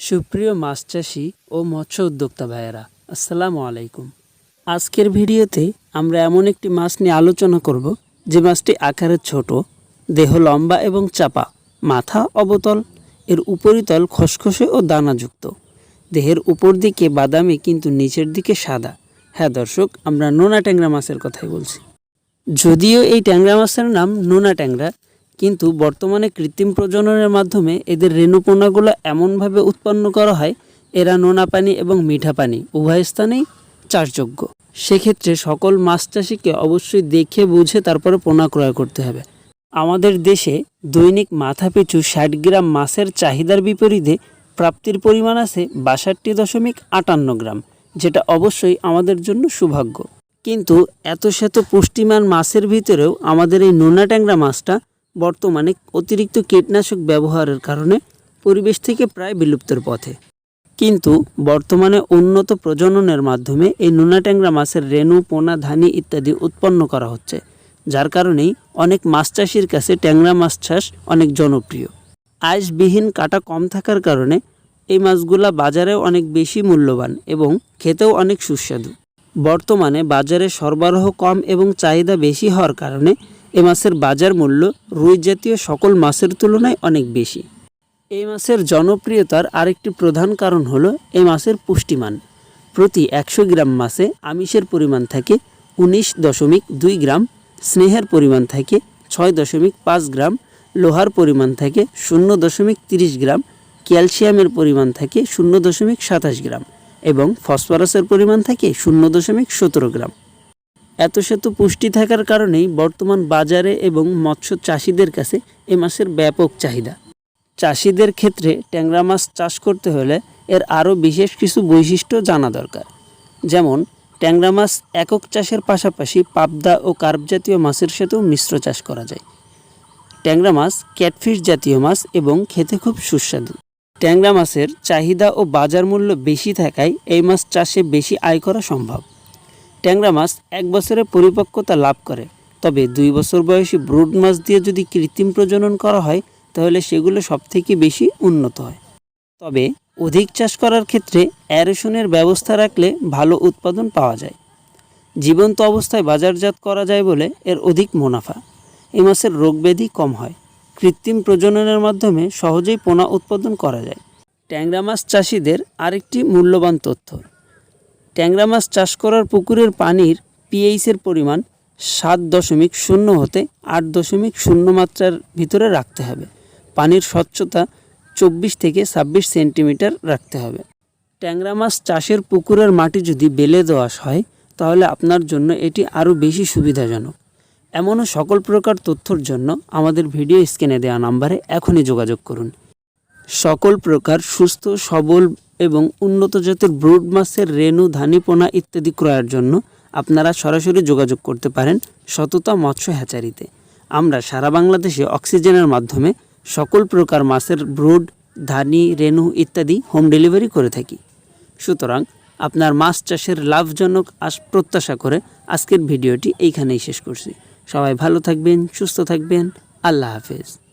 সুপ্রিয় মাছ চাষি ও মৎস্য উদ্যোক্তা ভাইয়েরা, আসসালামু আলাইকুম। আজকের ভিডিওতে আমরা এমন একটি মাছ নিয়ে আলোচনা করব, যে মাছটি আকারে ছোট, দেহ লম্বা এবং চাপা, মাথা অবতল, এর উপরিতল খসখসে ও দানাযুক্ত। দেহের উপর দিকে বাদামি কিন্তু নিচের দিকে সাদা। হ্যাঁ দর্শক, আমরা নোনা ট্যাংরা মাছের কথাই বলছি। যদিও এই ট্যাংরা মাছের নাম নোনা ট্যাংরা কিন্তু বর্তমানে কৃত্রিম প্রজননের মাধ্যমে এদের রেণুপোনাগুলো এমনভাবে উৎপন্ন করা হয়, এরা নোনা পানি এবং মিঠা পানি, উভয় স্থানেই চাষযোগ্য। সেক্ষেত্রে সকল মাছ চাষিকে অবশ্যই দেখে বুঝে তারপরে পোনা ক্রয় করতে হবে। আমাদের দেশে দৈনিক মাথাপিছু ষাট গ্রাম মাছের চাহিদার বিপরীতে প্রাপ্তির পরিমাণ আছে বাষট্টি দশমিক আটান্ন গ্রাম, যেটা অবশ্যই আমাদের জন্য সৌভাগ্য। কিন্তু এত শত পুষ্টিমান মাছের ভিতরেও আমাদের এই নোনা ট্যাংরা মাছটা বর্তমানে অতিরিক্ত কীটনাশক ব্যবহারের কারণে পরিবেশ থেকে প্রায় বিলুপ্তর পথে। কিন্তু বর্তমানে উন্নত প্রজননের মাধ্যমে এই নোনা ট্যাংরা মাছের রেণু, পোনা, ধানি ইত্যাদি উৎপন্ন করা হচ্ছে, যার কারণেই অনেক মাছ চাষির কাছে ট্যাংরা মাছ চাষ অনেক জনপ্রিয়। আইসবিহীন কাটা কম থাকার কারণে এই মাছগুলা বাজারেও অনেক বেশি মূল্যবান এবং খেতেও অনেক সুস্বাদু। বর্তমানে বাজারে সরবরাহ কম এবং চাহিদা বেশি হওয়ার কারণে এ মাছের বাজার মূল্য রুই জাতীয় সকল মাছের তুলনায় অনেক বেশি। এই মাছের জনপ্রিয়তার আরেকটি প্রধান কারণ হলো এ মাছের পুষ্টিমান। প্রতি একশো গ্রাম মাছে আমিষের পরিমাণ থাকে উনিশ দশমিক দুই গ্রাম, স্নেহের পরিমাণ থাকে ছয় দশমিক পাঁচ গ্রাম, লোহার পরিমাণ থাকে শূন্য দশমিক তিরিশ গ্রাম, ক্যালসিয়ামের পরিমাণ থাকে শূন্য দশমিক সাতাশ গ্রাম এবং ফসফরাসের পরিমাণ থাকে শূন্য দশমিক সতেরো গ্রাম। এত শত পুষ্টি থাকার কারণেই বর্তমান বাজারে এবং মৎস্য চাষিদের কাছে এ মাছের ব্যাপক চাহিদা। চাষিদের ক্ষেত্রে ট্যাংরা মাছ চাষ করতে হলে এর আরও বিশেষ কিছু বৈশিষ্ট্য জানা দরকার। যেমন, ট্যাংরা মাছ একক চাষের পাশাপাশি পাবদা ও কার্প জাতীয় মাছের সাথেও মিশ্র চাষ করা যায়। ট্যাংরা মাছ ক্যাটফিশ জাতীয় মাছ এবং খেতে খুব সুস্বাদু। ট্যাংরা মাছের চাহিদা ও বাজার মূল্য বেশি থাকায় এই মাছ চাষে বেশি আয় করা সম্ভব। ট্যাংরা মাছ এক বছরে পরিপক্কতা লাভ করে। তবে দুই বছর বয়সী ব্রুড মাছ দিয়ে যদি কৃত্রিম প্রজনন করা হয়, তাহলে সেগুলো সবথেকে বেশি উন্নত হয়। তবে অধিক চাষ করার ক্ষেত্রে অ্যারেশনের ব্যবস্থা রাখলে ভালো উৎপাদন পাওয়া যায়। জীবন্ত অবস্থায় বাজারজাত করা যায় বলে এর অধিক মুনাফা। এই মাছের রোগব্যাধি কম হয়। কৃত্রিম প্রজননের মাধ্যমে সহজেই পোনা উৎপাদন করা যায়। ট্যাংরা মাছ চাষিদের আরেকটি মূল্যবান তথ্য। ট্যাংরা মাছ চাষ করার পুকুরের পানির পিএইচের পরিমাণ সাত দশমিক শূন্য হতে আট দশমিক শূন্য মাত্রার ভিতরে রাখতে হবে। পানির স্বচ্ছতা চব্বিশ থেকে ছাব্বিশ সেন্টিমিটার রাখতে হবে। ট্যাংরা মাছ চাষের পুকুরের মাটি যদি বেলে দেওয়া হয়, তাহলে আপনার জন্য এটি আরও বেশি সুবিধাজনক। এমনও সকল প্রকার তথ্যর জন্য আমাদের ভিডিও স্ক্রিনে দেওয়া নাম্বারে এখনই যোগাযোগ করুন। সকল প্রকার সুস্থ, সবল এবং উন্নত জাতের ব্রুড মাছের রেণু, ধানিপোনা ইত্যাদি ক্রয়ের জন্য আপনারা সরাসরি যোগাযোগ করতে পারেন সততা মৎস্য হ্যাচারিতে। আমরা সারা বাংলাদেশে অক্সিজেনের মাধ্যমে সকল প্রকার মাছের ব্রুড, ধানি, রেণু ইত্যাদি হোম ডেলিভারি করে থাকি। সুতরাং আপনার মাছ চাষের লাভজনক আস প্রত্যাশা করে আজকের ভিডিওটি এইখানেই শেষ করছি। সবাই ভালো থাকবেন, সুস্থ থাকবেন। আল্লাহ হাফেজ।